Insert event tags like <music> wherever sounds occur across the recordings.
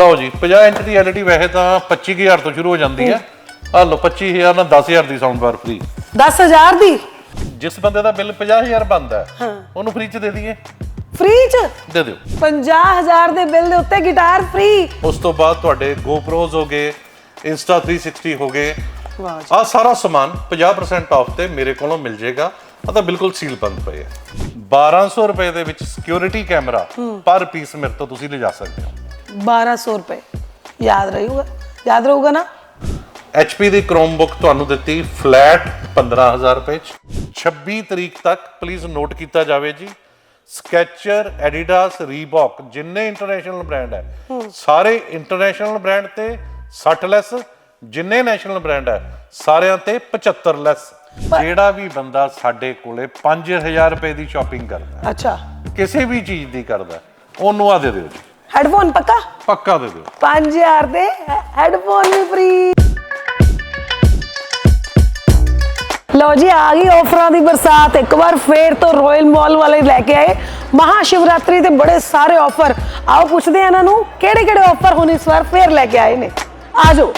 ਲਓ ਜੀ 50 ਇੰਚ ਦੀ LED ਵੈਸੇ ਤਾਂ 25000 ਤੋਂ ਸ਼ੁਰੂ ਹੋ ਜਾਂਦੀ ਹੈ। ਆ ਲਓ 25000 ਨਾਲ 10000 ਦੀ ਸਾਊਂਡ ਬਾਰ ਫ੍ਰੀ 10000 ਦੀ? ਜਿਸ ਬੰਦੇ ਦਾ ਬਿੱਲ 50000 ਬਣਦਾ ਹੈ ਉਹਨੂੰ ਫ੍ਰੀ ਚ ਦੇ ਦਈਏ। ਫ੍ਰੀ ਚ? ਦੇ ਦਿਓ। 50000 ਦੇ ਬਿੱਲ ਦੇ ਉੱਤੇ ਗਿਟਾਰ ਫ੍ਰੀ ਉਸ ਤੋਂ ਬਾਅਦ ਤੁਹਾਡੇ GoPros ਹੋ ਗਏ Insta 360 ਹੋ ਗਏ। ਵਾਹ ਆ ਸਾਰਾ ਸਮਾਨ 50% ਆਫ ਤੇ ਮੇਰੇ ਕੋਲੋਂ ਮਿਲ ਜਾਏਗਾ। ਆ ਤਾਂ ਬਿਲਕੁਲ ਸੀਲ ਬੰਦ ਪਏ ਹੈ 1200 ਰੁਪਏ ਦੇ ਵਿੱਚ ਸਿਕਿਉਰਿਟੀ ਕੈਮਰਾ ਪਰ ਪੀਸ ਮੇਰੇ ਤੋਂ ਤੁਸੀਂ ਲਿਜਾ ਸਕਦੇ ਹੋ। 1200 ਰੁਪਏ। ਯਾਦ ਰਹੂਗਾ। ਯਾਦ ਰਹੂਗਾ ਨਾ? HP ਦੀ Chromebook ਤੁਹਾਨੂੰ ਦਿੱਤੀ ਫਲੈਟ 15000 ਰੁਪਏ ਚ। 26 ਤਰੀਕ ਤੱਕ ਪਲੀਜ਼ ਨੋਟ ਕੀਤਾ ਜਾਵੇ ਜੀ। ਸਕੈਚਰ ਐਡੀਡਾਸ ਰੀਬੌਕ ਜਿੰਨੇ ਇੰਟਰਨੈਸ਼ਨਲ ਬ੍ਰਾਂਡ ਹੈ ਸਾਰੇ ਇੰਟਰਨੈਸ਼ਨਲ ਬ੍ਰਾਂਡ ਤੇ 60 ਲੈਸ ਜਿੰਨੇ ਨੈਸ਼ਨਲ ਬ੍ਰਾਂਡ ਹੈ ਸਾਰਿਆਂ ਤੇ 75 ਲੈਸ ਜਿਹੜਾ ਵੀ ਬੰਦਾ ਸਾਡੇ ਕੋਲੇ 5000 ਰੁਪਏ ਦੀ ਸ਼ਾਪਿੰਗ ਕਰਦਾ ਅੱਛਾ। ਕਿਸੇ ਵੀ ਚੀਜ਼ ਦੀ ਕਰਦਾ ਉਹਨੂੰ ਆ ਦੇ ਦਿਓ ਜੀ। ਹੈਡਫੋਨ ਪੱਕਾ? ਪੱਕਾ ਦੇ ਦਿਓ। 5000 ਦੇ ਹੈਡਫੋਨ ਵੀ ਫ੍ਰੀ ਲਓ ਜੀ ਆ ਗਈ ਆਫਰਾਂ ਦੀ ਬਰਸਾਤ। ਇੱਕ ਵਾਰ ਫੇਰ ਤੋਂ ਰਾਇਲ ਮਾਲ ਵਾਲੇ ਲੈ ਕੇ ਆਏ। ਮਹਾ ਸ਼ਿਵਰਾਤਰੀ ਤੇ ਬੜੇ ਸਾਰੇ ਆਫਰ ਆਓ ਪੁੱਛਦੇ ਆ ਇਹਨਾਂ ਨੂੰ ਕਿਹੜੇ ਕਿਹੜੇ ਆਫਰ ਹੁਣ ਇਸ ਵਾਰ ਫੇਰ ਲੈ ਕੇ ਆਏ ਨੇ? ਆਜੋ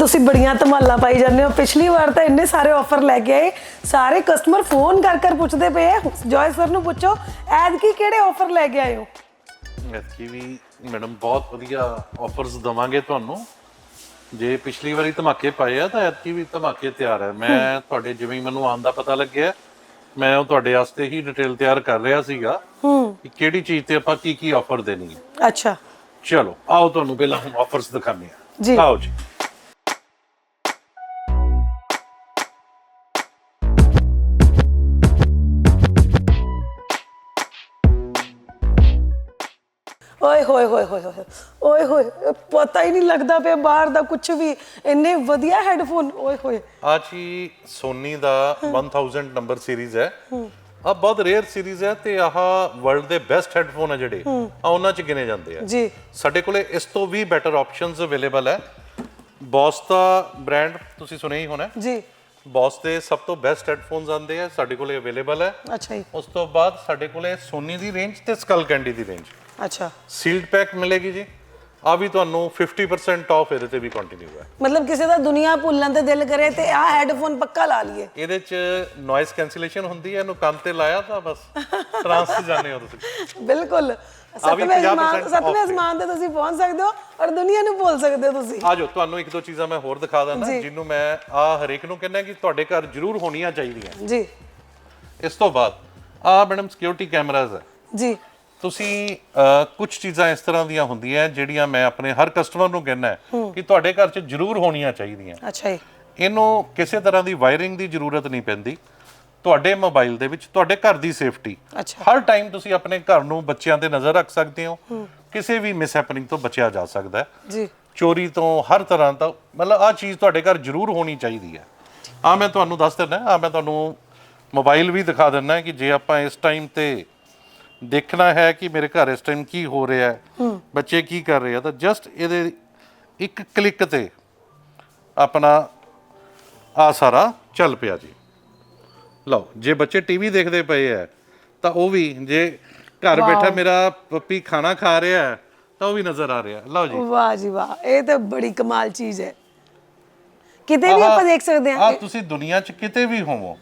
ਤੁਸੀਂ ਬੜੀਆਂ ਧਮਾਲਾਂ ਪਾਈ ਜਾਂਦੇ ਹੋ। ਪਿਛਲੀ ਵਾਰ ਤਾਂ ਇੰਨੇ ਸਾਰੇ ਆਫਰ ਲੈ ਕੇ ਆਏ। ਸਾਰੇ ਕਸਟਮਰ ਫੋਨ ਕਰ ਕਰ ਪੁੱਛਦੇ ਪਏ ਜੋਏ ਸਰ ਨੂੰ ਪੁੱਛੋ ਐਤਕੀ ਕਿਹੜੇ ਆਫਰ ਲੈ ਕੇ ਆਏ ਹੋ? ਐਤਕੀ ਵੀ ਮੈਡਮ ਬਹੁਤ ਵਧੀਆ ਆਫਰਸ ਦਵਾਂਗੇ ਤੁਹਾਨੂੰ। ਜੇ ਪਿਛਲੀ ਵਾਰੀ ਧਮਾਕੇ ਪਾਏ ਆ ਤਾਂ ਐਤਕੀ ਵੀ ਧਮਾਕੇ ਤਿਆਰ ਹੈ। ਮੈਂ ਤੁਹਾਡੇ ਜਿਵੇਂ ਮੈਨੂੰ ਆਉਣ ਦਾ ਪਤਾ ਲੱਗਿਆ ਮੈਂ ਉਹ ਤੁਹਾਡੇ ਵਾਸਤੇ ਹੀ ਡਿਟੇਲ ਤਿਆਰ ਕਰ ਰਿਹਾ ਸੀਗਾ ਹੂੰ। ਕਿ ਕਿਹੜੀ ਚੀਜ਼ ਤੇ ਆਪਾਂ ਕੀ ਕੀ ਆਫਰ ਦੇਣੀ ਹੈ। ਅੱਛਾ। ਚਲੋ ਆਓ ਤੁਹਾਨੂੰ ਪਹਿਲਾਂ ਆਫਰਸ ਦਿਖਾਉਂਦੇ ਜੀ। ਆ ਆਓ ਜੀ। ਓਏ ਹੋਏ ਹੋਏ ਹੋਏ ਹੋਏ। ਓਏ ਹੋਏ ਪਤਾ ਹੀ ਨਹੀਂ ਲੱਗਦਾ ਪਿਆ ਬਾਹਰ ਦਾ ਕੁਝ ਵੀ। ਇੰਨੇ ਵਧੀਆ ਹੈੱਡਫੋਨ ਓਏ ਹੋਏ। ਆ ਜੀ ਸੋਨੀ ਦਾ 1000 ਨੰਬਰ ਸੀਰੀਜ਼ ਹੈ। ਆ ਬਹੁਤ ਰੇਅਰ ਸੀਰੀਜ਼ ਹੈ ਤੇ ਆਹ ਵਰਲਡ ਦੇ ਬੈਸਟ ਹੈੱਡਫੋਨ ਹੈ ਜਿਹੜੇ। ਆ ਉਹਨਾਂ ਚ ਗਿਣੇ ਜਾਂਦੇ ਆ। ਜੀ। ਸਾਡੇ ਕੋਲੇ ਇਸ ਤੋਂ ਵੀ ਬੈਟਰ ਆਪਸ਼ਨਸ ਅਵੇਲੇਬਲ ਹੈ। ਬੋਸ ਦਾ ਬ੍ਰਾਂਡ ਤੁਸੀਂ ਸੁਣਿਆ ਹੀ ਹੋਣਾ ਜੀ। ਬੋਸ ਦੇ ਸਭ ਤੋਂ ਬੈਸਟ ਹੈੱਡਫੋਨਸ ਆਉਂਦੇ ਆ ਸਾਡੇ ਕੋਲੇ ਅਵੇਲੇਬਲ ਹੈ। ਅੱਛਾ ਜੀ। ਉਸ ਤੋਂ ਬਾਅਦ ਸਾਡੇ ਕੋਲੇ ਸੋਨੀ ਦੀ ਰੇਂਜ ਤੇ ਸਕਲ ਕੈਂਡੀ ਦੀ ਰੇਂਜ ਅੱਛਾ। ਸੀਲਡ ਪੈਕ ਮਿਲੇਗੀ ਜੀ। ਆ ਵੀ ਤੁਹਾਨੂੰ 50% ਆਫ ਇਹਦੇ ਤੇ ਵੀ ਕੰਟੀਨਿਊ ਹੈ। ਮਤਲਬ ਕਿਸੇ ਦਾ ਦੁਨੀਆ ਭੁੱਲਣ ਤੇ ਦਿਲ ਕਰੇ ਤੇ ਆਹ ਹੈੱਡਫੋਨ ਪੱਕਾ ਲਾ ਲਈਏ। ਇਹਦੇ ਚ ਨੋਇਸ ਕੈਂਸਲੇਸ਼ਨ ਹੁੰਦੀ ਹੈ ਇਹਨੂੰ ਕੰਨ ਤੇ ਲਾਇਆ ਤਾਂ ਬਸ। ਟਰਾਂਸ ਚ ਜਾਂਦੇ ਹੋ ਤੁਸੀਂ। ਬਿਲਕੁਲ। ਆ ਸਤਵੇਂ 50% ਅਸਮਾਨ ਸਤਵੇਂ। ਅਸਮਾਨ ਤੇ। ਤੁਸੀਂ ਪਹੁੰਚ ਸਕਦੇ ਹੋ ਔਰ ਦੁਨੀਆ ਨੂੰ ਭੁੱਲ ਸਕਦੇ ਹੋ ਤੁਸੀਂ। ਆ ਜਾਓ ਤੁਹਾਨੂੰ ਇੱਕ ਦੋ ਚੀਜ਼ਾਂ ਮੈਂ ਹੋਰ ਦਿਖਾ ਦਿੰਦਾ ਜੀ। ਜਿਹਨੂੰ ਮੈਂ ਆ ਹਰੇਕ ਨੂੰ ਕਹਿੰਦਾ ਕਿ ਤੁਹਾਡੇ ਘਰ ਜ਼ਰੂਰ ਹੋਣੀਆਂ ਚਾਹੀਦੀਆਂ। ਜੀ। ਇਸ ਤੋਂ ਬਾਅਦ ਆ ਮੈਡਮ ਸਿਕਿਉਰਿਟੀ ਕੈਮਰਾਜ਼ ਹੈ। ਜੀ। ਤੁਸੀਂ ਕੁਝ ਚੀਜ਼ਾਂ ਇਸ ਤਰ੍ਹਾਂ ਦੀਆਂ ਹੁੰਦੀਆਂ ਜਿਹੜੀਆਂ ਮੈਂ ਆਪਣੇ ਹਰ ਕਸਟਮਰ ਨੂੰ ਕਹਿੰਦਾ ਹੈ ਕਿ ਤੁਹਾਡੇ ਘਰ 'ਚ ਜ਼ਰੂਰ ਹੋਣੀਆਂ ਚਾਹੀਦੀਆਂ। ਅੱਛਾ ਜੀ। ਇਹਨੂੰ ਕਿਸੇ ਤਰ੍ਹਾਂ ਦੀ ਵਾਇਰਿੰਗ ਦੀ ਜ਼ਰੂਰਤ ਨਹੀਂ ਪੈਂਦੀ। ਤੁਹਾਡੇ ਮੋਬਾਈਲ ਦੇ ਵਿੱਚ ਤੁਹਾਡੇ ਘਰ ਦੀ ਸੇਫਟੀ ਹਰ ਟਾਈਮ ਤੁਸੀਂ ਆਪਣੇ ਘਰ ਨੂੰ ਬੱਚਿਆਂ ਤੇ ਨਜ਼ਰ ਰੱਖ ਸਕਦੇ ਹੋ। ਕਿਸੇ ਵੀ ਮਿਸਹੈਪਨਿੰਗ ਤੋਂ ਬਚਿਆ ਜਾ ਸਕਦਾ ਹੈ। ਜੀ। ਚੋਰੀ ਤੋਂ ਹਰ ਤਰ੍ਹਾਂ ਦਾ ਮਤਲਬ ਆ ਚੀਜ਼ ਤੁਹਾਡੇ ਘਰ ਜ਼ਰੂਰ ਹੋਣੀ ਚਾਹੀਦੀ ਹੈ। ਆ ਮੈਂ ਤੁਹਾਨੂੰ ਦੱਸ ਦਿੰਦਾ ਆ ਮੈਂ ਤੁਹਾਨੂੰ ਮੋਬਾਈਲ ਵੀ ਦਿਖਾ ਦਿੰਦਾ ਕਿ ਜੇ ਆਪਾਂ ਇਸ ਟਾਈਮ ਤੇ ਦੇਖਣਾ ਹੈ ਕਿ ਮੇਰੇ ਘਰ ਇਸ ਟਾਈਮ ਕੀ ਹੋ ਰਿਹਾ ਹੈ। ਬੱਚੇ ਕੀ ਕਰ ਰਹੇ ਆ। ਤਾਂ ਜਸਟ ਇਹਦੇ ਇੱਕ ਕਲਿੱਕ ਤੇ ਆਪਣਾ ਆ ਸਾਰਾ ਚੱਲ ਪਿਆ ਜੀ। ਲਓ ਜੇ ਬੱਚੇ ਟੀਵੀ ਦੇਖਦੇ ਪਏ ਆ ਤਾਂ ਉਹ ਵੀ ਜੇ ਘਰ ਬੈਠਾ ਮੇਰਾ ਪੱਪੀ ਖਾਣਾ ਖਾ ਰਿਹਾ ਹੈ ਤਾਂ ਉਹ ਵੀ ਨਜ਼ਰ ਆ ਰਿਹਾ। ਲਓ ਜੀ। ਵਾਹ ਜੀ ਵਾਹ ਇਹ ਤਾਂ ਬੜੀ ਕਮਾਲ ਚੀਜ਼ ਹੈ। ਕਿਤੇ ਵੀ ਆਪਾਂ ਦੇਖ ਸਕਦੇ ਆ ਹਾਂ ਤੁਸੀਂ ਦੁਨੀਆ 'ਚ ਕਿਤੇ ਵੀ ਹੋਵੋ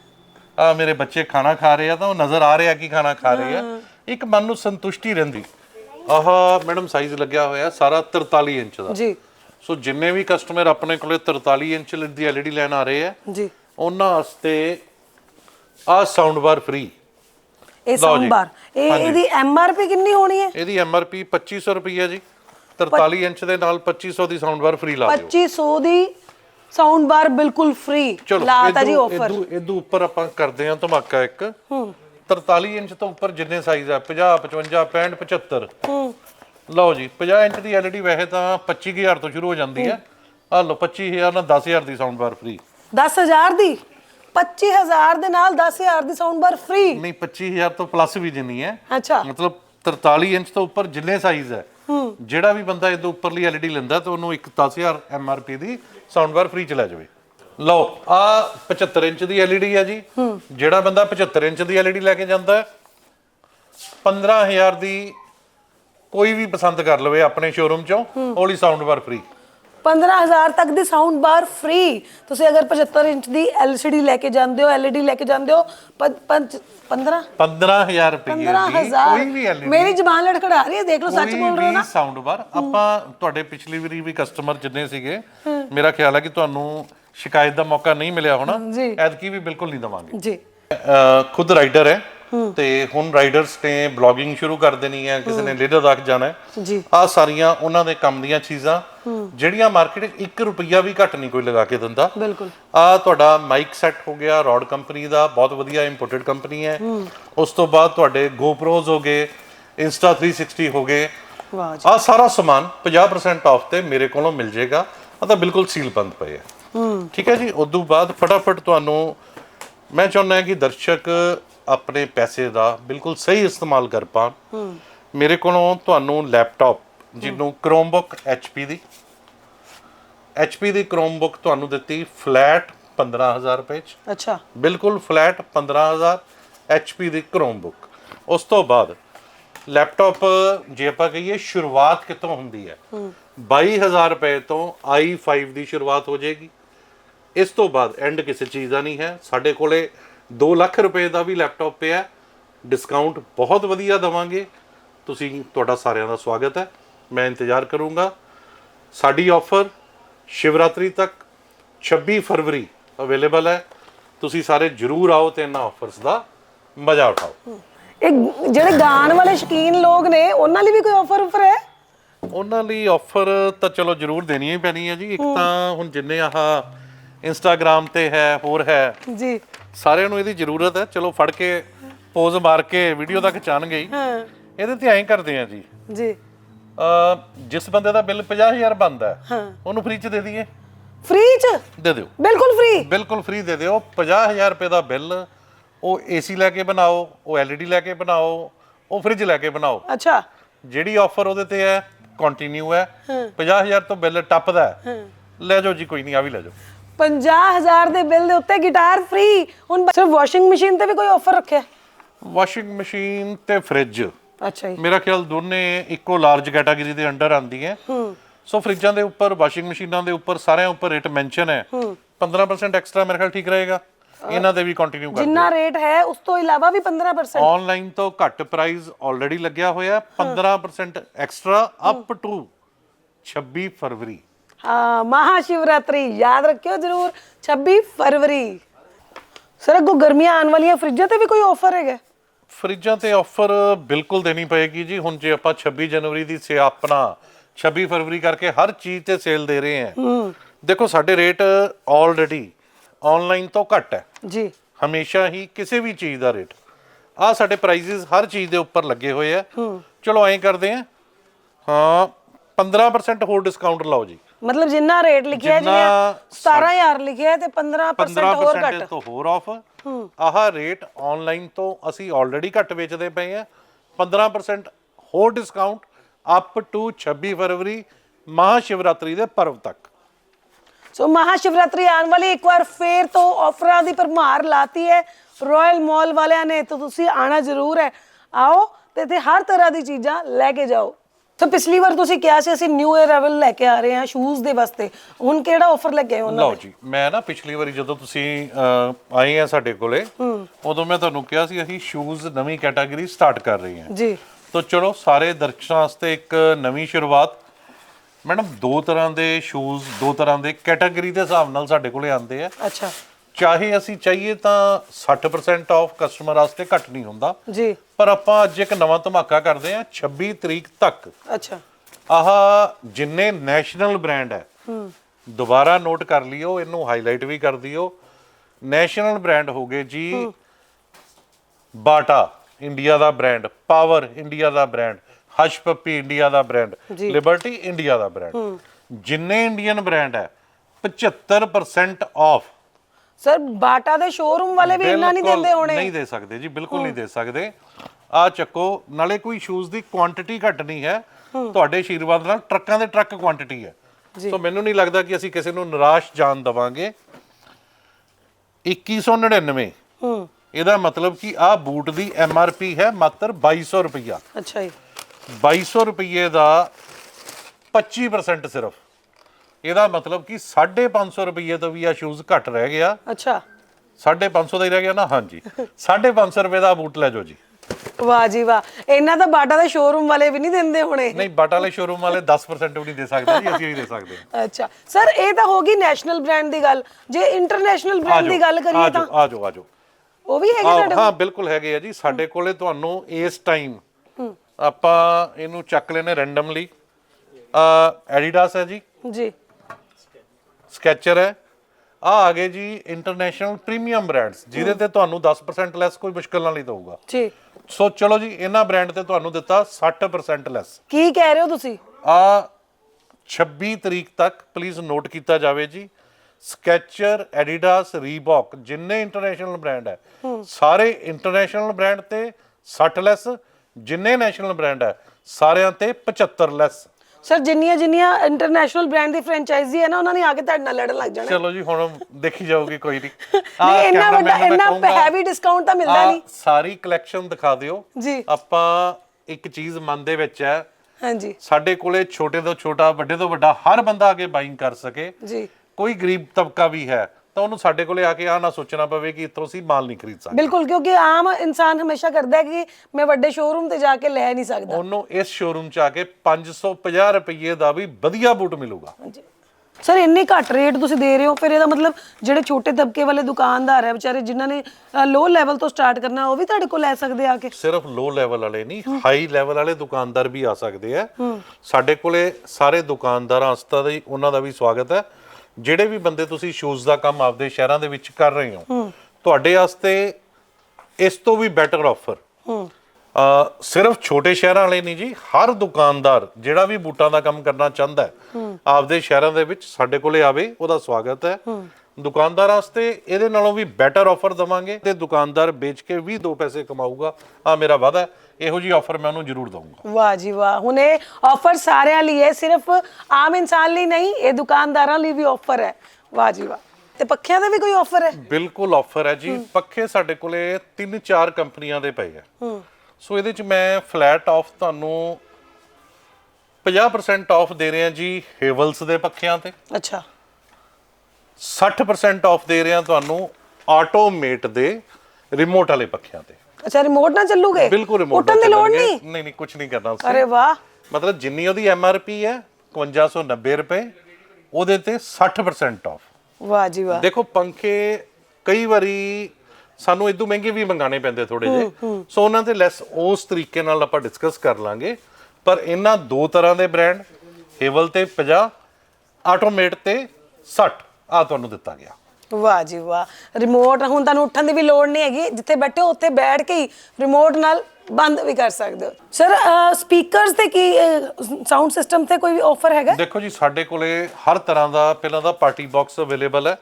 ਆ ਮੇਰੇ ਬੱਚੇ ਖਾਣਾ ਖਾ ਰਹੇ ਆ ਤਾਂ ਉਹ ਨਜ਼ਰ ਆ ਰਿਹਾ ਕਿ ਖਾਣਾ ਖਾ ਰਹੇ ਆ। ਇੱਕ ਮਨ ਨੂੰ ਸੰਤੁਸ਼ਟੀ ਰਹਿੰਦੀ। ਆਹ ਮੈਡਮ ਸਾਈਜ਼ ਲੱਗਿਆ ਹੋਇਆ ਸਾਰਾ 43 ਇੰਚ ਦਾ। ਜੀ। ਸੋ ਜਿੰਨੇ ਵੀ ਕਸਟਮਰ ਆਪਣੇ ਕੋਲੇ 43 ਇੰਚ ਦੀ ਐਲਈਡੀ ਲੈਣ ਆ ਰਹੇ ਆ ਜੀ। ਉਹਨਾਂ ਵਾਸਤੇ ਆ ਸਾਊਂਡ ਬਾਰ ਫ੍ਰੀ ਇਹ ਸਾਊਂਡ ਬਾਰ ਇਹ ਇਹਦੀ ਐਮਆਰਪੀ ਕਿੰਨੀ ਹੋਣੀ ਹੈ? ਇਹਦੀ ਐਮਆਰਪੀ 2500 ਰੁਪਏ ਜੀ। 43 ਇੰਚ ਦੇ ਨਾਲ 2500 ਦੀ ਸਾਊਂਡ ਬਾਰ ਫ੍ਰੀ ਲਾ ਦਿਓ। 2500 ਦੀ ਸਾਊਂਡ ਬਾਰ ਬਿਲਕੁਲ ਫ੍ਰੀ ਚਲੋ ਲਾਤਾ ਜੀ ਇਹਦੂ- ਆਫਰ ਇਹਦੂ ਇਹਦੂ ਉੱਪਰ ਆਪਾਂ ਕਰਦੇ ਹਾਂ ਧਮਾਕਾ ਇੱਕ। 43 ਇੰਚ ਤੋਂ ਉੱਪਰ ਜਿੰਨੇ ਸਾਈਜ਼ ਆ 50 55 65 75 ਹੂੰ। ਲਓ ਜੀ 50 ਇੰਚ ਦੀ LED ਵੈਸੇ ਤਾਂ 25000 ਤੋਂ ਸ਼ੁਰੂ ਹੋ ਜਾਂਦੀ ਹੈ। ਆ ਲਓ 25000 ਨਾਲ 10000 ਦੀ ਸਾਊਂਡ ਬਾਰ ਫ੍ਰੀ 10000 ਦੀ? 25000 ਦੇ ਨਾਲ 10000 ਦੀ ਸਾਊਂਡ ਬਾਰ ਫ੍ਰੀ ਨਹੀਂ 25000 ਤੋਂ ਪਲੱਸ ਵੀ ਜਿੰਨੀ ਹੈ। ਅੱਛਾ। ਮਤਲਬ 43 ਇੰਚ ਤੋਂ ਉੱਪਰ ਜਿੰਨੇ ਸਾਈਜ਼ ਹੈ। ਜਿਹੜਾ ਵੀ ਬੰਦਾ ਇਹਦੇ ਉੱਪਰਲੀ LED ਲੈਂਦਾ ਤਾਂ ਉਹਨੂੰ ਇੱਕ 10000 MRP ਦੀ ਸਾਊਂਡ ਬਾਰ ਫ੍ਰੀ ਚ ਲੈ ਜਾਵੇ। ਲਓ ਆ 75 ਇੰਚ ਦੀ LED ਹੈ ਜੀ। ਜਿਹੜਾ ਬੰਦਾ 75 ਇੰਚ ਦੀ LED ਲੈ ਕੇ ਜਾਂਦਾ ਹੈ 15000 ਦੀ ਕੋਈ ਵੀ ਪਸੰਦ ਕਰ ਲਵੇ ਆਪਣੇ ਸ਼ੋਰੂਮ ਚੋਂ ਹੋਲੀ ਸਾਊਂਡ ਬਾਰ ਫ੍ਰੀ 15000 ਤੱਕ ਦੀ ਸਾਊਂਡ ਬਾਰ ਫ੍ਰੀ ਤੁਸੀਂ ਅਗਰ 75 ਇੰਚ ਦੀ LCD ਲੈ ਕੇ ਜਾਂਦੇ ਹੋ LED ਲੈ ਕੇ ਜਾਂਦੇ ਹੋ 15 15000 ਰੁਪਏ ਦੀ ਕੋਈ ਵੀ 15000 LED ਮੇਰੀ ਜ਼ਬਾਨ ਲੜਖੜਾ ਰਹੀ ਹੈ ਦੇਖ ਲਓ ਸੱਚ ਬੋਲ ਰਹੇ ਹੋ ਨਾ। ਸਾਊਂਡ ਬਾਰ ਆਪਾਂ ਤੁਹਾਡੇ ਪਿਛਲੀ ਵਾਰੀ ਵੀ ਕਸਟਮਰ ਜਿੰਨੇ ਸੀਗੇ ਮੇਰਾ ਖਿਆਲ ਹੈ ਕਿ ਤੁਹਾਨੂੰ ਸ਼ਿਕਾਇਤ ਦਾ ਮੌਕਾ ਨਹੀਂ ਮਿਲਿਆ ਹੋਣਾ। ਜੀ। ਐਤਕੀ ਵੀ ਬਿਲਕੁਲ ਨਹੀਂ ਦਵਾਂਗੇ। ਜੀ। ਅਹ ਖੁਦ ਰਾਈਡਰ ਹੈ ਤੇ ਹੁਣ ਰਾਈਡਰਸ ਨੇ ਬਲੌਗਿੰਗ ਸ਼ੁਰੂ ਕਰ ਦੇਣੀ ਹੈ ਕਿਸੇ ਨੇ ਲੇਹ ਲਦਾਖ ਜਾਣਾ ਹੈ। ਜੀ। ਆ ਸਾਰੀਆਂ ਉਹਨਾਂ ਦੇ ਕੰਮ ਦੀਆਂ ਚੀਜ਼ਾਂ ਜਿਹੜੀਆਂ ਮਾਰਕੀਟ 'ਚ 1 ਰੁਪਿਆ ਵੀ ਘੱਟ ਨਹੀਂ ਕੋਈ ਲਗਾ ਕੇ ਦਿੰਦਾ। ਬਿਲਕੁਲ। ਆ ਤੁਹਾਡਾ ਮਾਈਕ ਸੈੱਟ ਹੋ ਗਿਆ ਰੋਡ ਕੰਪਨੀ ਦਾ ਬਹੁਤ ਵਧੀਆ ਇੰਪੋਰਟਡ ਕੰਪਨੀ ਹੈ। ਉਸ ਤੋਂ ਬਾਅਦ ਤੁਹਾਡੇ GoPros ਹੋ ਗਏ Insta 360 ਹੋ ਗਏ। ਵਾਹ ਜੀ। ਆ ਸਾਰਾ ਸਮਾਨ 50% ਆਫ ਤੇ ਮੇਰੇ ਕੋਲੋਂ ਮਿਲ ਜਾਏਗਾ। ਆ ਤਾਂ ਬਿਲਕੁਲ ਸੀਲ ਬੰਦ ਪਏ ਆ। ਠੀਕ ਹੈ ਜੀ ਉਸ ਤੋਂ ਬਾਅਦ ਫਟਾਫਟ ਤੁਹਾਨੂੰ ਮੈਂ ਚਾਹੁੰਦਾ ਕਿ ਦਰਸ਼ਕ ਆਪਣੇ ਪੈਸੇ ਦਾ ਬਿਲਕੁਲ ਸਹੀ ਇਸਤੇਮਾਲ ਕਰ ਪਾਣ। ਮੇਰੇ ਕੋਲੋਂ ਤੁਹਾਨੂੰ ਲੈਪਟਾਪ ਜਿਹਨੂੰ Chromebook HP ਦੀ HP ਦੀ Chromebook ਤੁਹਾਨੂੰ ਦਿੱਤੀ ਫਲੈਟ 15000 ਰੁਪਏ ਚ। ਅੱਛਾ। ਬਿਲਕੁਲ ਫਲੈਟ 15000 HP ਦੀ Chromebook ਉਸ ਤੋਂ ਬਾਅਦ ਲੈਪਟਾਪ ਜੇ ਆਪਾਂ ਕਹੀਏ ਸ਼ੁਰੂਆਤ ਕਿੱਥੋਂ ਹੁੰਦੀ ਹੈ? 22000 ਰੁਪਏ ਤੋਂ i5 ਦੀ ਸ਼ੁਰੂਆਤ ਹੋ ਜਾਏਗੀ। ਇਸ ਤੋਂ ਬਾਅਦ ਐਂਡ ਕਿਸੇ ਚੀਜ਼ ਦਾ ਨਹੀਂ ਹੈ। ਸਾਡੇ ਕੋਲੇ 2 ਲੱਖ ਰੁਪਏ ਦਾ ਵੀ ਲੈਪਟਾਪ ਪਿਆ ਡਿਸਕਾਊਂਟ ਬਹੁਤ ਵਧੀਆ ਦਵਾਂਗੇ। ਤੁਸੀਂ ਤੁਹਾਡਾ ਸਾਰਿਆਂ ਦਾ ਸਵਾਗਤ ਹੈ। ਮੈਂ ਇੰਤਜ਼ਾਰ ਕਰੂੰਗਾ। ਸਾਡੀ ਆਫਰ ਸ਼ਿਵਰਾਤਰੀ ਤੱਕ 26 ਫਰਵਰੀ ਅਵੇਲੇਬਲ ਹੈ। ਤੁਸੀਂ ਸਾਰੇ ਜਰੂਰ ਆਓ ਤੇ ਇਹਨਾਂ ਆਫਰਸ ਦਾ ਮਜ਼ਾ ਉਠਾਓ। ਇਹ ਜਿਹੜੇ ਗਾਣ ਵਾਲੇ ਸ਼ਕੀਨ ਲੋਕ ਨੇ ਉਹਨਾਂ ਲਈ ਵੀ ਕੋਈ ਆਫਰ ਉਫਰ ਹੈ? ਉਹਨਾਂ ਲਈ ਆਫਰ ਤਾਂ ਚਲੋ ਜਰੂਰ ਦੇਣੀ ਹੀ ਪੈਣੀ ਹੈ ਜੀ। ਇੱਕ ਤਾਂ ਹੁਣ ਜਿੰਨੇ ਆਹ ਇੰਸਟਾਗ੍ਰam ਤੇ ਹੈ ਹੋਰ ਹੈ। ਜੀ। ਸਾਰਿਆਂ ਨੂੰ ਇਹਦੀ ਜ਼ਰੂਰਤ ਹੈ। ਚਲੋ ਫੜ ਕੇ ਪੋਜ਼ ਮਾਰ ਕੇ ਵੀਡੀਓ ਤੱਕ ਚਾਣਗੇ ਹੀ। ਹਾਂ। ਇਹਦੇ ਤੇ ਐਂ ਕਰਦੇ ਆ ਜੀ। ਜੀ। ਅ ਜਿਸ ਬੰਦੇ ਦਾ ਬਿੱਲ 50000 ਬਣਦਾ ਹੈ, ਹਾਂ। ਉਹਨੂੰ ਫ੍ਰੀ ਚ ਦੇ ਦਈਏ? ਫ੍ਰੀ ਚ? ਦੇ ਦਿਓ। ਬਿਲਕੁਲ ਫ੍ਰੀ ਬਿਲਕੁਲ ਫ੍ਰੀ ਦੇ ਦਿਓ। 50000 ਰੁਪਏ ਦਾ ਬਿੱਲ ਉਹ ਏਸੀ ਲੈ ਕੇ ਬਣਾਓ ਉਹ ਐਲਈਡੀ ਲੈ ਕੇ ਬਣਾਓ ਉਹ ਫ੍ਰਿਜ ਲੈ ਕੇ ਬਣਾਓ। ਅੱਛਾ। ਜਿਹੜੀ ਆਫਰ ਉਹਦੇ ਤੇ ਹੈ ਕੰਟੀਨਿਊ ਹੈ। 50000 ਤੋਂ ਬਿੱਲ ਟੱਪਦਾ ਹੈ। ਲੈ ਜਾਓ ਜੀ ਕੋਈ ਨਹੀਂ ਆ ਵੀ ਲੈ ਜਾਓ। 50000 ਦੇ ਬਿੱਲ ਦੇ ਉੱਤੇ ਗਿਟਾਰ ਫ੍ਰੀ ਹੁਣ ਸਿਰਫ ਵਾਸ਼ਿੰਗ ਮਸ਼ੀਨ ਤੇ ਵੀ ਕੋਈ ਆਫਰ ਰੱਖਿਆ? ਵਾਸ਼ਿੰਗ ਮਸ਼ੀਨ ਤੇ ਫ੍ਰਿਜ ਅੱਛਾ ਜੀ। ਮੇਰਾ ਖਿਆਲ ਦੋਨੇ ਇੱਕੋ ਲਾਰਜ ਕੈਟਾਗਰੀ ਦੇ ਅੰਡਰ ਆਉਂਦੀ ਹੈ। ਸੋ ਫ੍ਰਿਜਾਂ ਦੇ ਉੱਪਰ ਵਾਸ਼ਿੰਗ ਮਸ਼ੀਨਾਂ ਦੇ ਉੱਪਰ ਸਾਰਿਆਂ ਉੱਪਰ ਰੇਟ ਮੈਂਸ਼ਨ ਹੈ। 15% ਐਕਸਟਰਾ ਮੇਰੇ ਖਿਆਲ ਠੀਕ ਰਹੇਗਾ। ਇਹਨਾਂ ਦੇ ਵੀ ਕੰਟੀਨਿਊ ਕਰ ਜਿੰਨਾ ਰੇਟ ਹੈ ਉਸ ਤੋਂ ਇਲਾਵਾ ਵੀ 15% ਆਨਲਾਈਨ ਤੋਂ ਘੱਟ ਪ੍ਰਾਈਸ ਆਲਰੇਡੀ ਲੱਗਿਆ ਹੋਇਆ 15% ਐਕਸਟਰਾ ਅਪ ਟੂ 26 ਫਰਵਰੀ। ਹਾਂ ਮਹਾ ਸ਼ਿਵਰਾਤਰੀ ਯਾਦ ਰੱਖਿਓ ਜਰੂਰ 26 ਫਰਵਰੀ ਸਰ ਅੱਗੋਂ ਗਰਮੀਆਂ ਆਉਣ ਵਾਲੀਆਂ ਫ੍ਰਿਜਾਂ ਤੇ ਵੀ ਕੋਈ ਆਫਰ ਹੈਗਾ ਫਰਿੱਜਾਂ ਤੇ ਆਫਰ ਬਿਲਕੁਲ ਦੇਣੀ ਪਏਗੀ ਜੀ ਹੁਣ ਜੇ ਆਪਾਂ 26 ਜਨਵਰੀ ਦੀ ਸੇ ਆਪਣਾ 26 ਫਰਵਰੀ ਕਰਕੇ ਹਰ ਚੀਜ਼ ਤੇ ਸੇਲ ਦੇ ਰਹੇ ਹਾਂ ਦੇਖੋ ਸਾਡੇ ਰੇਟ ਆਲਰੇਡੀ ਆਨਲਾਈਨ ਤੋਂ ਘੱਟ ਹੈ ਜੀ ਹਮੇਸ਼ਾ ਹੀ ਕਿਸੇ ਵੀ ਚੀਜ਼ ਦਾ ਰੇਟ ਆ ਸਾਡੇ ਪ੍ਰਾਈਸਿਸ ਹਰ ਚੀਜ਼ ਦੇ ਉੱਪਰ ਲੱਗੇ ਹੋਏ ਆ ਚਲੋ ਐਂ ਕਰਦੇ ਆ ਹਾਂ 15% ਹੋਰ ਡਿਸਕਾਊਂਟ ਲਾਓ ਜੀ ਮਤਲਬ ਜਿੰਨਾ ਰੇਟ ਲਿਖਿਆ ਹੈ ਜਿਵੇਂ ਜਿੰਨਾ 17000 ਲਿਖਿਆ ਹੈ ਤੇ 15% ਹੋਰ 15% ਘੱਟ। ਤੋਂ ਹੋਰ ਆਫ ਆਹ ਰੇਟ ਆਨਲਾਈਨ ਤੋਂ ਅਸੀਂ ਆਲਰੇਡੀ ਘੱਟ ਵੇਚਦੇ ਪਏ ਆ 15% ਹੋਰ ਡਿਸਕਾਊਂਟ ਅਪ ਟੂ 26 ਫਰਵਰੀ ਮਹਾ ਸ਼ਿਵਰਾਤਰੀ ਦੇ ਪਰਵ ਤੱਕ। ਸੋ ਮਹਾ ਸ਼ਿਵਰਾਤਰੀ ਆਉਣ ਵਾਲੀ ਇੱਕ ਵਾਰ ਫੇਰ ਤੋਂ ਆਫਰਾਂ ਦੀ ਭਰਮਾਰ ਲਾਤੀ ਹੈ। ਰਾਇਲ ਮਾਲ ਵਾਲਿਆਂ ਨੇ ਤਾਂ ਤੁਸੀਂ ਆਣਾ ਜ਼ਰੂਰ ਹੈ। ਆਓ ਤੇ ਇੱਥੇ ਹਰ ਤਰ੍ਹਾਂ ਦੀ ਚੀਜ਼ਾਂ ਲੈ ਕੇ ਜਾਓ। ਤਾਂ ਪਿਛਲੀ ਵਾਰ ਤੁਸੀਂ ਕਿਹਾ ਸੀ ਅਸੀਂ ਨਿਊ ਅਰਾਈਵਲ ਲੈ ਕੇ ਆ ਰਹੇ ਹਾਂ ਸ਼ੂਜ਼ ਦੇ ਵਾਸਤੇ। ਹੁਣ ਕਿਹੜਾ ਆਫਰ ਲੱਗੇ ਉਹਨਾਂ ਲਓ ਜੀ ਮੈਂ ਨਾ ਪਿਛਲੀ ਵਾਰੀ ਜਦੋਂ ਤੁਸੀਂ ਅਹ, ਆਏ ਆ ਸਾਡੇ ਕੋਲੇ ਉਦੋਂ ਮੈਂ ਤੁਹਾਨੂੰ ਕਿਹਾ ਸੀ ਅਸੀਂ ਸ਼ੂਜ਼ ਨਵੀਂ ਕੈਟਾਗਰੀ ਸਟਾਰਟ ਕਰ ਰਹੇ ਹਾਂ। ਜੀ। ਤੋ ਚਲੋ ਸਾਰੇ ਦਰਸ਼ਕਾਂ ਵਾਸਤੇ ਇੱਕ ਨਵੀਂ ਸ਼ੁਰੂਆਤ। ਮੈਡਮ ਦੋ ਤਰ੍ਹਾਂ ਦੇ ਸ਼ੂਜ਼ ਦੋ ਤਰ੍ਹਾਂ ਦੇ ਕੈਟਾਗਰੀ ਦੇ ਹਿਸਾਬ ਨਾਲ ਸਾਡੇ ਕੋਲੇ ਆਉਂਦੇ ਆ। ਅੱਛਾ। ਚਾਹੇ ਅਸੀਂ ਚਾਹੀਏ ਤਾਂ 60% ਆਫ ਕਸਟਮਰ ਵਾਸਤੇ ਘੱਟ ਨਹੀਂ ਹੁੰਦਾ। ਜੀ। ਪਰ ਆਪਾਂ ਅੱਜ ਇੱਕ ਨਵਾਂ ਧਮਾਕਾ ਕਰਦੇ ਆ 26 ਤਰੀਕ ਤੱਕ। ਅੱਛਾ। ਆਹ ਜਿੰਨੇ ਨੈਸ਼ਨਲ ਬ੍ਰਾਂਡ ਹੈ ਦੁਬਾਰਾ ਨੋਟ ਕਰ ਲਿਓ ਇਹਨੂੰ ਹਾਈਲਾਈਟ ਵੀ ਕਰ ਦਿਓ। ਨੈਸ਼ਨਲ ਬ੍ਰਾਂਡ ਹੋਗੇ ਜੀ ਬਾਟਾ ਇੰਡੀਆ ਦਾ ਬ੍ਰਾਂਡ ਪਾਵਰ ਇੰਡੀਆ ਦਾ ਬ੍ਰਾਂਡ ਹਸ਼ ਪੱਪੀ ਇੰਡੀਆ ਦਾ ਬ੍ਰਾਂਡ। ਲਿਬਰਟੀ ਇੰਡੀਆ ਦਾ ਬ੍ਰਾਂਡ। ਜਿੰਨੇ ਇੰਡੀਅਨ ਬ੍ਰਾਂਡ ਹੈ 75% ਆਫ ਸਰ ਬਾਟਾ ਦੇ ਸ਼ੋਰੂਮ ਵਾਲੇ ਵੀ ਇੰਨਾ ਨਹੀਂ ਦਿੰਦੇ ਹੋਣੇ। ਨਹੀਂ ਦੇ ਸਕਦੇ ਜੀ ਬਿਲਕੁਲ ਨਹੀਂ ਦੇ ਸਕਦੇ। ਆ ਚੱਕੋ ਨਾਲੇ ਕੋਈ ਸ਼ੂਜ਼ ਦੀ ਕੁਆਂਟੀਟੀ ਘੱਟ ਨਹੀਂ ਹੈ। ਤੁਹਾਡੇ ਆਸ਼ੀਰਵਾਦ ਨਾਲ ਟਰੱਕਾਂ ਦੇ ਟਰੱਕ ਕੁਆਂਟੀਟੀ ਹੈ। ਸੋ ਮੈਨੂੰ ਨਹੀਂ ਲੱਗਦਾ ਕਿ ਅਸੀਂ ਕਿਸੇ ਨੂੰ ਨਿਰਾਸ਼ ਜਾਣ ਦਵਾਂਗੇ। 2199 ਹੂੰ। ਇਹਦਾ ਮਤਲਬ ਕਿ ਆਹ ਬੂਟ ਦੀ ਐਮ ਆਰ ਪੀ ਹੈ ਮਾਤਰ 2200 ਰੁਪਈਆ। ਅੱਛਾ ਜੀ। 2200 ਰੁਪਏ ਦਾ 25% ਸਿਰਫ। ਇਹਦਾ ਮਤਲਬ ਕਿ 550 ਰੁਪਏ ਤੋਂ ਵੀ ਆ ਸ਼ੂਜ਼ ਘੱਟ ਰਹਿ ਗਿਆ। ਅੱਛਾ। 550 ਦਾ ਹੀ ਰਹਿ ਗਿਆ ਨਾ ਹਾਂਜੀ। 550 ਰੁਪਏ ਦਾ ਬੂਟ ਲੈ ਜਾਓ ਜੀ। ਵਾਹ ਜੀ ਵਾਹ। ਇਹਨਾਂ ਤਾਂ ਬਾਟਾ ਦੇ ਸ਼ੋਰੂਮ ਵਾਲੇ ਵੀ ਨਹੀਂ ਦਿੰਦੇ ਹੋਣੇ। ਨਹੀਂ ਬਾਟਾ ਵਾਲੇ ਸ਼ੋਰੂਮ ਵਾਲੇ 10% ਵੀ ਨਹੀਂ ਦੇ ਸਕਦੇ ਜੀ ਅਸੀਂ ਹੀ ਦੇ ਸਕਦੇ ਹਾਂ। ਅੱਛਾ। ਸਰ ਇਹ ਤਾਂ ਹੋ ਗਈ ਨੈਸ਼ਨਲ ਬ੍ਰਾਂਡ ਦੀ ਗੱਲ। ਜੇ ਇੰਟਰਨੈਸ਼ਨਲ ਬ੍ਰਾਂਡ ਦੀ ਗੱਲ ਕਰੀਏ ਤਾਂ। ਆ ਜਾਓ ਆ ਜਾਓ। ਉਹ ਵੀ ਹੈਗੇ ਤੁਹਾਡੇ ਹਾਂ ਬਿਲਕੁਲ ਹੈਗੇ ਆ ਜੀ। ਸਾਡੇ ਕੋਲੇ ਤੁਹਾਨੂੰ ਇਸ ਟਾਈਮ ਆਪਾਂ ਇਹਨੂੰ ਚੱਕ ਲੈਨੇ ਰੈਂਡਮਲੀ ਐਡੀਡਾਸ ਹੈ ਜੀ। ਜੀ। ਸਕੈਚਰ ਹੈ। ਆ ਆ ਗਏ ਜੀ ਇੰਟਰਨੈਸ਼ਨਲ ਪ੍ਰੀਮੀਅਮ ਬ੍ਰਾਂਡਸ ਜਿਹਦੇ ਤੇ ਤੁਹਾਨੂੰ 10% ਲੈਸ ਕੋਈ ਮੁਸ਼ਕਲ ਨਾਲ ਨਹੀਂ ਦਊਗਾ। ਜੀ। ਸੋ ਚਲੋ ਜੀ ਇਹਨਾਂ ਬ੍ਰਾਂਡ ਤੇ ਤੁਹਾਨੂੰ ਦਿੱਤਾ 60% ਲੈਸ ਕੀ ਕਹਿ ਰਹੇ ਹੋ ਤੁਸੀਂ? ਆ 26 ਤਰੀਕ ਤੱਕ ਪਲੀਜ਼ ਨੋਟ ਕੀਤਾ ਜਾਵੇ ਜੀ ਸਕੈਚਰ ਐਡੀਡਾਸ ਰੀਬੌਕ ਜਿੰਨੇ ਇੰਟਰਨੈਸ਼ਨਲ ਬ੍ਰਾਂਡ ਹੈ ਸਾਰੇ ਇੰਟਰਨੈਸ਼ਨਲ ਬ੍ਰਾਂਡ ਤੇ 60 ਲੈਸ ਜਿੰਨੇ ਨੈਸ਼ਨਲ ਬ੍ਰਾਂਡ ਹੈ ਸਾਰਿਆਂ ਤੇ 75 ਲੈਸ ਸਰ ਜਿੰਨੀਆਂ ਜਿੰਨੀਆਂ ਇੰਟਰਨੈਸ਼ਨਲ ਬ੍ਰਾਂਡ ਦੀ ਫਰੈਂਚਾਈਜ਼ੀ ਹੈ ਨਾ ਉਹਨਾਂ ਨੇ ਆ ਕੇ ਤੁਹਾਡੇ ਨਾਲ ਲੜਨ ਲੱਗ ਜਾਣਾ। ਚਲੋ ਜੀ ਹੁਣ ਦੇਖੀ ਜਾਊਗੀ ਕੋਈ <laughs> ਨਹੀਂ ਨਹੀਂ ਇੰਨਾ ਵੱਡਾ ਇੰਨਾ ਹੈਵੀ ਡਿਸਕਾਊਂਟ ਤਾਂ ਮਿਲਦਾ ਨਹੀਂ। ਸਾਰੀ ਕਲੈਕਸ਼ਨ ਦਿਖਾ ਦਿਓ। ਜੀ। ਆਪਾਂ ਇੱਕ ਚੀਜ਼ ਮਨ ਦੇ ਵਿੱਚ ਹੈ। ਹਾਂਜੀ। ਸਾਡੇ ਕੋਲੇ ਛੋਟੇ ਤੋਂ ਛੋਟਾ ਵੱਡੇ ਤੋਂ ਵੱਡਾ ਹਰ ਬੰਦਾ ਆ ਕੇ ਬਾਈਂਗ ਕਰ ਸਕੇ। ਜੀ। ਕੋਈ ਗਰੀਬ ਤਬਕਾ ਵੀ ਹੈ। ਤਾਂ ਉਹਨੂੰ ਸਾਡੇ ਕੋਲੇ ਆ ਕੇ ਆ ਨਾ ਸੋਚਣਾ ਪਵੇ ਕਿ ਇੱਥੋਂ ਅਸੀਂ ਮਾਲ ਨਹੀਂ ਖਰੀਦ ਸਕਦੇ। ਬਿਲਕੁਲ ਕਿਉਂਕਿ ਆਮ ਇਨਸਾਨ ਹਮੇਸ਼ਾ ਕਰਦਾ ਹੈ ਕਿ ਮੈਂ ਵੱਡੇ ਸ਼ੋਰੂਮ ਤੇ ਜਾ ਕੇ ਲੈ ਨਹੀਂ ਸਕਦਾ। ਉਹਨੂੰ ਇਸ ਸ਼ੋਰੂਮ 'ਚ ਆ ਕੇ 550 ਰੁਪਏ ਦਾ ਵੀ ਵਧੀਆ ਬੂਟ ਮਿਲੂਗਾ। ਹਾਂਜੀ। ਸਰ ਇੰਨੇ ਘੱਟ ਰੇਟ ਤੁਸੀਂ ਦੇ ਰਹੇ ਹੋ ਫਿਰ ਇਹਦਾ ਮਤਲਬ ਜਿਹੜੇ ਛੋਟੇ ਤਬਕੇ ਵਾਲੇ ਦੁਕਾਨਦਾਰ ਹੈ ਵਿਚਾਰੇ ਜਿਨ੍ਹਾਂ ਨੇ ਲੋ ਲੈਵਲ ਤੋਂ ਸਟਾਰਟ ਕਰਨਾ ਉਹ ਵੀ ਤੁਹਾਡੇ ਕੋਲ ਲੈ ਸਕਦੇ ਆ ਕੇ? ਸਿਰਫ ਲੋ ਲੈਵਲ ਵਾਲੇ ਨਹੀਂ ਹਾਈ ਲੈਵਲ ਵਾਲੇ ਦੁਕਾਨਦਾਰ ਵੀ ਆ ਸਕਦੇ ਆ। ਸਾਡੇ ਕੋਲੇ ਸਾਰੇ ਦੁਕਾਨਦਾਰਾਂ ਵਾਸਤੇ ਦਾ ਉਹਨਾਂ ਦਾ ਵੀ ਸਵਾਗਤ ਹੈ। ਜਿਹੜੇ ਵੀ ਬੰਦੇ ਤੁਸੀਂ ਸ਼ੂਜ਼ ਦਾ ਕੰਮ ਆਪਦੇ ਸ਼ਹਿਰਾਂ ਦੇ ਵਿੱਚ ਕਰ ਰਹੇ ਹੋ ਤੁਹਾਡੇ ਵਾਸਤੇ ਇਸ ਤੋਂ ਵੀ ਬੈਟਰ ਆਫਰ ਹੂੰ। ਸਿਰਫ ਛੋਟੇ ਸ਼ਹਿਰਾਂ ਵਾਲੇ ਨਹੀਂ ਜੀ ਹਰ ਦੁਕਾਨਦਾਰ ਜਿਹੜਾ ਵੀ ਬੂਟਾਂ ਦਾ ਕੰਮ ਕਰਨਾ ਚਾਹੁੰਦਾ ਹੈ ਆਪਦੇ ਸ਼ਹਿਰਾਂ ਦੇ ਵਿੱਚ ਸਾਡੇ ਕੋਲੇ ਆਵੇ ਉਹਦਾ ਸਵਾਗਤ ਹੈ। ਦੁਕਾਨਦਾਰਾਂ ਵਾਸਤੇ ਇਹਦੇ ਨਾਲੋਂ ਵੀ ਬੈਟਰ ਆਫਰ ਦਵਾਂਗੇ ਤੇ ਦੁਕਾਨਦਾਰ ਵੇਚ ਕੇ ਵੀ ਦੋ ਪੈਸੇ ਕਮਾਊਗਾ। ਆ ਮੇਰਾ ਵਾਅਦਾ ਹੈ। ਇਹੋ ਜੀ ਆਫਰ ਮੈਂ ਉਹਨੂੰ ਜ਼ਰੂਰ ਦਊਂਗਾ। ਵਾਹ ਜੀ ਵਾਹ। ਹੁਣ ਇਹ ਆਫਰ ਸਾਰਿਆਂ ਲਈ ਹੈ ਸਿਰਫ ਆਮ ਇਨਸਾਨ ਲਈ ਨਹੀਂ ਇਹ ਦੁਕਾਨਦਾਰਾਂ ਲਈ ਵੀ ਆਫਰ ਹੈ। ਵਾਹ ਜੀ ਵਾਹ। ਤੇ ਪੱਖਿਆਂ ਤੇ ਵੀ ਕੋਈ ਆਫਰ ਹੈ? ਬਿਲਕੁਲ ਆਫਰ ਹੈ ਜੀ। ਪੱਖੇ ਸਾਡੇ ਕੋਲੇ ਤਿੰਨ ਚਾਰ ਕੰਪਨੀਆਂ ਦੇ ਪਏ ਆ। ਹੂੰ। ਸੋ ਇਹਦੇ ਚ ਮੈਂ ਫਲੈਟ ਆਫ ਤੁਹਾਨੂੰ 50% ਆਫ ਦੇ ਰਿਹਾ ਜੀ ਹੇਵਲਸ ਦੇ ਪੱਖਿਆਂ ਤੇ। ਅੱਛਾ। 60% ਆਫ ਦੇ ਰਿਹਾ ਤੁਹਾਨੂੰ ਆਟੋਮੇਟ ਦੇ ਰਿਮੋਟ ਵਾਲੇ ਪੱਖਿਆਂ ਤੇ। ਅੱਛਾ ਰਿਮੋਟ ਨਾਲ ਚੱਲੂਗੇ? ਬਿਲਕੁਲ ਰਿਮੋਟ ਉੱਠਣ ਦੀ ਲੋੜ ਨਹੀਂ? ਨਹੀਂ ਨਹੀਂ ਕੁਝ ਨਹੀਂ ਕਰਨਾ ਤੁਸੀਂ ਅਰੇ ਵਾਹ। ਮਤਲਬ ਜਿੰਨੀ ਉਹਦੀ ਐਮ ਆਰ ਪੀ ਹੈ 5590 ਰੁਪਏ ਉਹਦੇ ਤੇ 60% ਆਫ ਵਾਹ ਜੀ ਵਾਹ। ਦੇਖੋ ਪੰਖੇ ਕਈ ਵਾਰੀ ਸਾਨੂੰ ਇਦੋਂ ਮਹਿੰਗੇ ਵੀ ਮੰਗਾਣੇ ਪੈਂਦੇ ਥੋੜੇ ਜਿਹੇ। ਸੋ ਉਹਨਾਂ ਤੇ ਲੈਸ ਉਸ ਤਰੀਕੇ ਨਾਲ ਆਪਾਂ ਡਿਸਕਸ ਕਰ ਲਾਂਗੇ। ਪਰ ਇਹਨਾਂ ਦੋ ਤਰ੍ਹਾਂ ਦੇ ਬ੍ਰਾਂਡ ਹੇਵਲ ਤੇ 50 ਆਟੋਮੇਟ ਤੇ 60 ਆ ਤੁਹਾਨੂੰ ਦਿੱਤਾ ਗਿਆ। ਵਾਹ ਜੀ ਵਾਹ। ਰਿਮੋਟ ਹੁਣ ਤੁਹਾਨੂੰ ਉੱਠਣ ਦੀ ਵੀ ਲੋੜ ਨਹੀਂ ਹੈਗੀ। ਜਿੱਥੇ ਬੈਠੇ ਹੋ ਉੱਥੇ ਬੈਠ ਕੇ ਹੀ ਰਿਮੋਟ ਨਾਲ ਬੰਦ ਵੀ ਕਰ ਸਕਦੇ ਹੋ। ਸਰ ਸਪੀਕਰਸ ਤੇ ਕੀ ਸਾਊਂਡ ਸਿਸਟਮ ਤੇ ਕੋਈ ਆਫਰ ਹੈਗਾ? ਦੇਖੋ ਜੀ ਸਾਡੇ ਕੋਲੇ ਹਰ ਤਰ੍ਹਾਂ ਦਾ ਪਹਿਲਾਂ ਦਾ ਪਾਰਟੀ ਬਾਕਸ ਅਵੇਲੇਬਲ ਹੈ।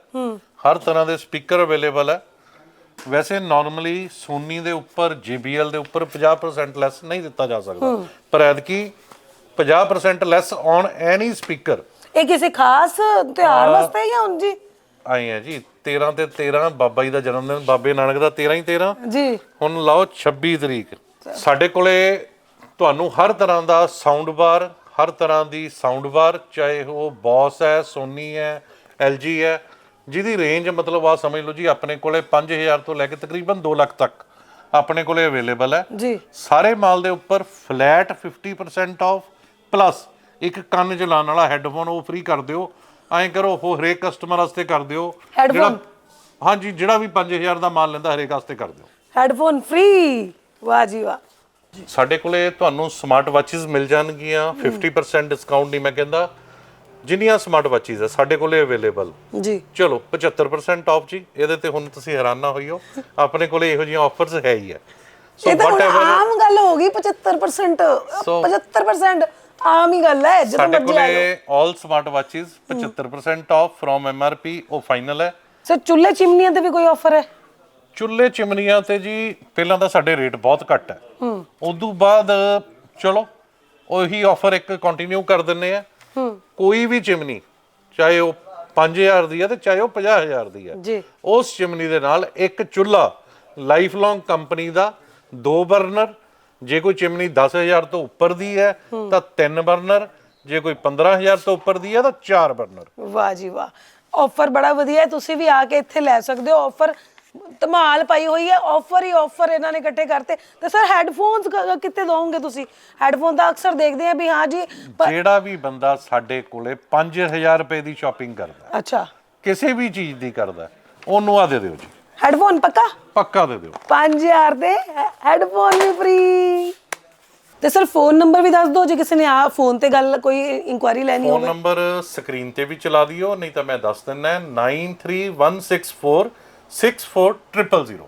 ਹਰ ਤਰ੍ਹਾਂ ਦੇ ਸਪੀਕਰ ਅਵੇਲੇਬਲ ਹੈ। ਵੈਸੇ ਨਾਰਮਲੀ ਸੋਨੀ ਦੇ ਉੱਪਰ JBL ਦੇ ਉੱਪਰ 50% ਲੈਸ ਨਹੀਂ ਦਿੱਤਾ ਜਾ ਸਕਦਾ। ਪਰ ਐਤਕੀ 50% ਲੈਸ ਔਨ ਐਨੀ ਸਪੀਕਰ ਇਹ ਕਿਸੇ ਖਾਸ ਤਿਉਹਾਰ ਵਾਸਤੇ ਜਾਂ ਉਂਝ ਜੀ ਆਏ ਆ ਜੀ 13 ਤੇ 13 ਬਾਬਾ ਜੀ ਦਾ ਜਨਮ ਦਿਨ ਬਾਬੇ ਨਾਨਕ ਦਾ 13 ਹੀ 13 ਜੀ। ਹੁਣ ਲਾਓ 26 ਤਰੀਕ। ਸਾਡੇ ਕੋਲੇ ਤੁਹਾਨੂੰ ਹਰ ਤਰ੍ਹਾਂ ਦਾ ਸਾਊਂਡ ਬਾਰ ਹਰ ਤਰ੍ਹਾਂ ਦੀ ਸਾਊਂਡ ਬਾਰ ਚਾਹੇ ਉਹ ਬੌਸ ਹੈ ਸੋਨੀ ਹੈ LG ਹੈ ਜਿਹਦੀ ਰੇਂਜ ਮਤਲਬ ਆ ਸਮਝ ਲਓ ਜੀ ਆਪਣੇ ਕੋਲੇ 5000 ਤੋਂ ਲੈ ਕੇ ਤਕਰੀਬਨ 2 ਲੱਖ ਤੱਕ ਆਪਣੇ ਕੋਲੇ ਅਵੇਲੇਬਲ ਹੈ। ਜੀ। ਸਾਰੇ ਮਾਲ ਦੇ ਉੱਪਰ ਫਲੈਟ 50% ਆਫ ਪਲੱਸ ਇੱਕ ਕੰਨ 'ਚ ਲਾਉਣ ਵਾਲਾ ਹੈੱਡਫੋਨ ਉਹ ਫ੍ਰੀ ਕਰ ਦਿਓ। ਐਂ ਕਰੋ ਉਹ ਹਰੇਕ ਕਸਟਮਰ ਵਾਸਤੇ ਕਰ ਦਿਓ। Headphone? ਹਾਂਜੀ ਜਿਹੜਾ ਵੀ 5000 ਦਾ ਮਾਲ ਲੈਂਦਾ ਹਰੇਕ ਵਾਸਤੇ ਕਰ ਦਿਓ। ਹੈੱਡਫੋਨ ਫ੍ਰੀ ਵਾਹ ਜੀ ਵਾਹ। ਸਾਡੇ ਕੋਲੇ ਤੁਹਾਨੂੰ ਸਮਾਰਟ ਵਾਚਿਸ ਮਿਲ ਜਾਣਗੀਆਂ 50% ਡਿਸਕਾਊਂਟ ਨਹੀਂ ਮੈਂ ਕਹਿੰਦਾ। ਜਿੰਨੀਆਂ ਸਮਾਰਟ ਵਾਚਿਸ ਹੈ ਸਾਡੇ ਕੋਲੇ ਅਵੇਲੇਬਲ ਜੀ। ਚਲੋ 75% ਆਫ ਜੀ। ਇਹਦੇ ਤੇ ਹੁਣ ਤੁਸੀਂ ਹੈਰਾਨ ਨਾ ਹੋਈਓ। ਆਪਣੇ ਕੋਲੇ ਇਹੋ ਜਿਹੀਆਂ ਆਫਰਸ ਹੈ ਹੀ ਹੈ ਸੋ ਇਹ ਤਾਂ ਹੁਣ whatever ਆਮ ਗੱਲ ਹੋ ਗਈ 75% So- 75% ਆਮ ਹੀ ਗੱਲ ਹੈ ਜਦੋਂ ਸਾਡੇ ਮਰਜ਼ੀ ਆ ਜਾਓ। ਕੋਲੇ 올 smart watches 75% off from MRP ਉਹ ਫਾਈਨਲ ਹੈ। ਸਰ ਚੁੱਲ੍ਹੇ ਚਿਮਨੀਆਂ ਤੇ ਵੀ ਕੋਈ ਆਫਰ ਹੈ? ਚੁੱਲ੍ਹੇ ਚਿਮਨੀਆਂ ਤੇ ਜੀ ਪਹਿਲਾਂ ਤਾਂ ਸਾਡੇ ਰੇਟ ਬਹੁਤ ਘੱਟ ਹੈ। ਉਦੋਂ ਬਾਅਦ ਚਲੋ ਉਹੀ ਆਫਰ ਇੱਕ ਕੰਟੀਨਿਊ ਕਰ ਦਿੰਨੇ ਆ। ਕੋਈ ਵੀ ਚਿਮਨੀ ਚਾਹੇ ਉਹ 5000 ਦੀ ਹੈ ਤੇ ਚਾਹੇ ਉਹ 50000 ਦੀ ਹੈ। ਜੀ। ਉਸ ਚਿਮਨੀ ਦੇ ਨਾਲ ਇੱਕ ਚੁੱਲ੍ਹਾ ਲਾਈਫ ਲੌਂਗ ਕੰਪਨੀ ਦਾ ਦੋ ਬਰਨਰ ਜੇ ਕੋਈ ਚਿਮਨੀ 10000 ਤੋਂ ਉੱਪਰ ਦੀ ਹੈ ਤਾਂ ਤਿੰਨ ਬਰਨਰ ਜੇ ਕੋਈ 15000 ਤੋਂ ਉੱਪਰ ਦੀ ਹੈ ਤਾਂ ਚਾਰ ਬਰਨਰ। ਵਾਹ ਜੀ ਵਾਹ। ਆਫਰ ਬੜਾ ਵਧੀਆ ਹੈ ਤੁਸੀਂ ਵੀ ਆ ਕੇ ਇੱਥੇ ਲੈ ਸਕਦੇ ਹੋ। ਆਫਰ ਧਮਾਲ ਪਾਈ ਹੋਈ ਹੈ ਆਫਰ ਹੀ ਆਫਰ ਇਹਨਾਂ ਨੇ ਇਕੱਠੇ ਕਰਤੇ। ਤੇ ਸਰ ਹੈੱਡਫੋਨਸ ਕਿੱਥੇ ਦੋਗੇ ਤੁਸੀਂ? ਹੈੱਡਫੋਨ ਤਾਂ ਅਕਸਰ ਦੇਖਦੇ ਆ ਵੀ ਹਾਂ ਜੀ ਜਿਹੜਾ ਵੀ ਬੰਦਾ ਸਾਡੇ ਕੋਲੇ 5000 ਰੁਪਏ ਦੀ ਸ਼ਾਪਿੰਗ ਕਰਦਾ ਅੱਛਾ। ਕਿਸੇ ਵੀ ਚੀਜ਼ ਦੀ ਕਰਦਾ ਉਹਨੂੰ ਆ ਦੇ ਦਿਓ ਜੀ। ਹੈੱਡਫੋਨ ਪੱਕਾ? ਪੱਕਾ ਦੇ ਦਿਓ। 5000 ਦੇ ਹੈੱਡਫੋਨ ਵੀ ਫ੍ਰੀ ਤੇ ਸਰ ਫੋਨ ਨੰਬਰ ਵੀ ਦੱਸ ਦਿਓ ਜੇ ਕਿਸੇ ਨੇ ਆ ਫੋਨ ਤੇ ਗੱਲ ਕੋਈ ਇਨਕੁਆਇਰੀ ਲੈਣੀ ਫੋਨ ਹੋਵੇ। ਨੰਬਰ ਸਕਰੀਨ ਤੇ ਵੀ ਚਲਾ ਦਿਓ ਨਹੀਂ ਤਾਂ ਮੈਂ ਦੱਸ ਦਿੰਦਾ 9316464000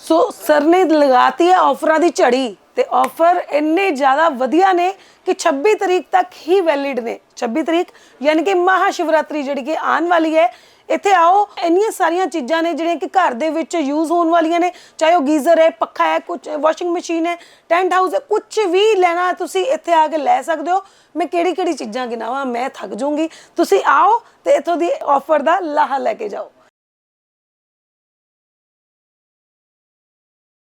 ਸੋ ਸਰ ਨੇ ਲਗਾਤੀ ਹੈ ਆਫਰਾਂ ਦੀ ਝੜੀ ਤੇ ਆਫਰ ਇੰਨੇ ਜ਼ਿਆਦਾ ਵਧੀਆ ਨੇ ਕਿ 26 ਤਰੀਕ ਤੱਕ ਹੀ ਵੈਲਿਡ ਨੇ। 26 ਤਰੀਕ ਯਾਨੀ ਕਿ ਮਹਾ ਸ਼ਿਵਰਾਤਰੀ ਜਿਹੜੀ ਕਿ ਆਉਣ ਵਾਲੀ ਹੈ ਇੱਥੇ ਆਓ, ਇੰਨੀਆਂ ਸਾਰੀਆਂ ਚੀਜ਼ਾਂ ਨੇ ਜਿਹੜੀਆਂ ਕਿ ਘਰ ਦੇ ਵਿੱਚ ਯੂਜ਼ ਹੋਣ ਵਾਲੀਆਂ ਨੇ, ਚਾਹੇ ਉਹ ਗੀਜ਼ਰ ਹੈ, ਪੱਖਾ ਹੈ ਕੁਝ ਵਾਸ਼ਿੰਗ ਮਸ਼ੀਨ ਹੈ ਟੈਂਟ ਹਾਊਸ ਹੈ ਕੁਝ ਵੀ ਲੈਣਾ ਤੁਸੀਂ ਇੱਥੇ ਆ ਕੇ ਲੈ ਸਕਦੇ ਹੋ। ਮੈਂ ਕਿਹੜੀ ਕਿਹੜੀ ਚੀਜ਼ਾਂ ਗਿਣਾਵਾਂ, ਮੈਂ ਥੱਕ ਜਾਊਂਗੀ। ਤੁਸੀਂ ਆਓ ਤੇ ਇੱਥੋਂ ਦੀ ਆਫਰ ਦਾ ਲਾਹਾ ਲੈ ਕੇ ਜਾਓ।